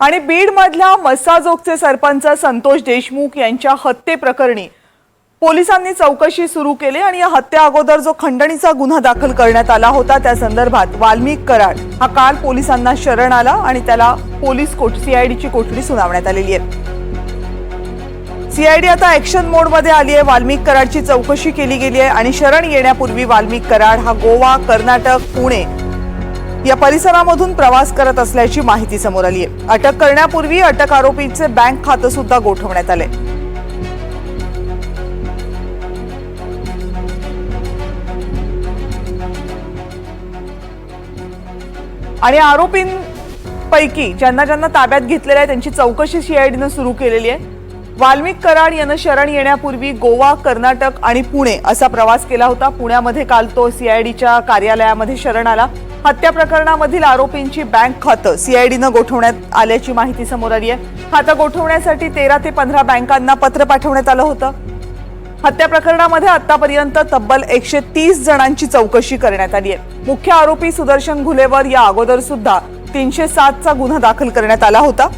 आणि बीडमधल्या मस्साजोगचे सरपंच संतोष देशमुख यांच्या हत्येप्रकरणी पोलिसांनी चौकशी सुरू केली आणि या हत्या अगोदर जो खंडणीचा गुन्हा दाखल करण्यात आला होता त्या संदर्भात वाल्मिक कराड हा काल पोलिसांना शरण आला आणि त्याला पोलीस कोट सीआयडीची कोठडी सुनावण्यात आलेली आहे. सीआयडी आता ऍक्शन मोडमध्ये आली आहे. वाल्मिक कराडची चौकशी केली गेली आहे आणि शरण येण्यापूर्वी वाल्मिक कराड हा गोवा कर्नाटक पुणे या परिसरामधून प्रवास करत असल्याची माहिती समोर आली आहे अटक करण्यापूर्वी अटक आरोपीचे बँक खातं सुद्धा गोठवण्यात आले. आणि आरोपींपैकी ज्यांना ज्यांना ताब्यात घेतलेलं आहे त्यांची चौकशी सीआयडीनं सुरू केलेली आहे. वाल्मिक कराड यानं शरण येण्यापूर्वी गोवा कर्नाटक आणि पुणे असा प्रवास केला होता. पुण्यामध्ये काल तो सीआयडीच्या कार्यालयामध्ये शरण आला. हत्या प्रकरणामधील आरोपींची बँक खातं सीआयडीनं गोठवण्यात आल्याची माहिती समोर आली आहे. खातं गोठवण्यासाठी तेरा ते पंधरा बँकांना पत्र पाठवण्यात आलं होतं. हत्या प्रकरणामध्ये आतापर्यंत तब्बल एकशे तीस जणांची चौकशी करण्यात आली आहे. मुख्य आरोपी सुदर्शन घुलेवर या अगोदर सुद्धा तीनशे सातचा गुन्हा दाखल करण्यात आला होता.